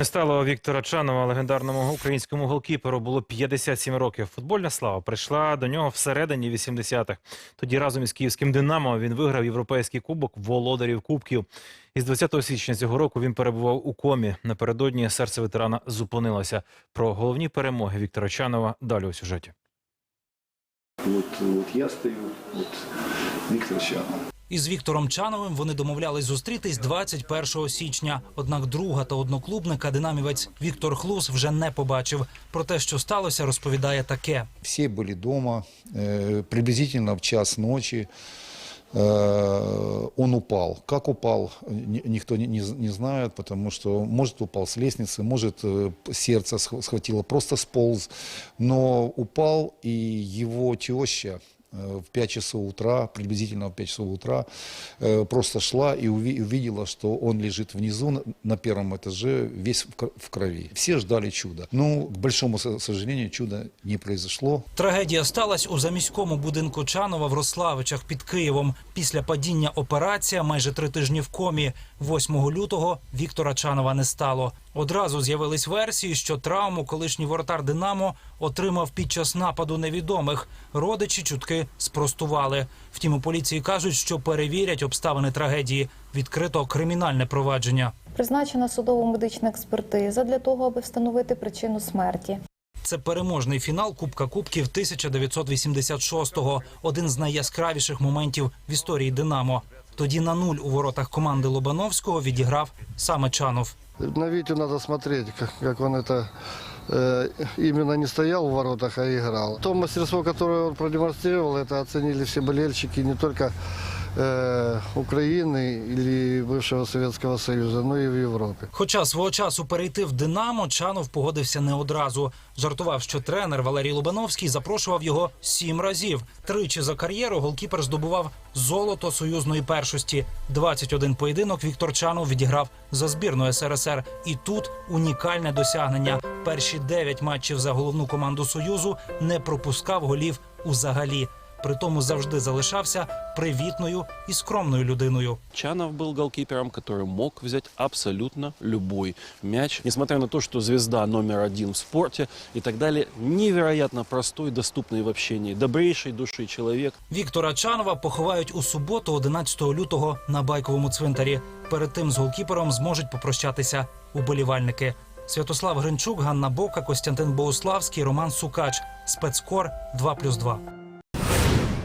Не стало Віктора Чанова, легендарному українському голкіперу, було 57 років. Футбольна слава прийшла до нього всередині 80-х. Тоді разом із київським Динамо він виграв європейський кубок володарів кубків. Із 20 січня цього року він перебував у комі. Напередодні серце ветерана зупинилося. Про головні перемоги Віктора Чанова далі у сюжеті. Вот, вот я стою, вот Виктор Чанов. Із Віктором Чановим вони домовлялись зустрітись 21 січня. Однак друга та одноклубника динамівець Віктор Хлус вже не побачив. Про те, що сталося, розповідає таке. Все были дома, э, приблизительно в час ночи. э, Он упал. Как упал, ни- никто не, не з- не знает, потому что, может, упал с лестницы, может, э, сердце сх- схватило, просто сполз. Но упал, и его теща э, в 5 часов утра, приблизительно в 5 часов утра, э, просто шла и уви- увидела, что он лежит внизу на- первом этаже, весь в крови. Все ждали чуда. Ну, к большому сожалению, чуда не произошло. Трагедія сталася у заміському будинку Чанова в Рославичах під Києвом. Після падіння операція майже три тижні в комі. 8 лютого Віктора Чанова не стало. Одразу з'явились версії, що травму колишній воротар Динамо отримав під час нападу невідомих. Родичі чутки спростували. Втім, у поліції кажуть, що перевірять обставини трагедії. Відкрито кримінальне провадження. Призначена судово-медична експертиза для того, аби встановити причину смерті. Це переможний фінал Кубка Кубків 1986-го. Один з найяскравіших моментів в історії Динамо. Тоді на нуль у воротах команди Лобановського відіграв саме Чанов. На Витю надо смотреть, как, как он это э, именно не стоял в воротах, а играл. То мастерство, которое он продемонстрировал, это оценили все болельщики не только э, Украины или бывшего Советского Союза, но и в Европе. Хоча свого часу перейти в Динамо Чанов погодився не одразу. Жартував, що тренер Валерій Лобановський запрошував його сім разів. Тричі за кар'єру голкіпер здобував золото союзної першості. 21 поєдинок Віктор Чанов відіграв за збірну СРСР. І тут унікальне досягнення. Перші дев'ять матчів за головну команду союзу не пропускав голів узагалі. Притому завжди залишався привітною і скромною людиною. Чанов был голкипером, который мог взять абсолютно любой мяч. Несмотря на то, что звезда номер один в спорте и так далее, невероятно простой, доступный в общении, добрейшей души человек. Віктора Чанова поховають у суботу, 11 лютого, на байковому цвинтарі. Перед тим з голкіпером зможуть попрощатися уболівальники. Святослав Гринчук, Ганна Бока, Костянтин Боуславський, Роман Сукач. Спецкор 2+,2.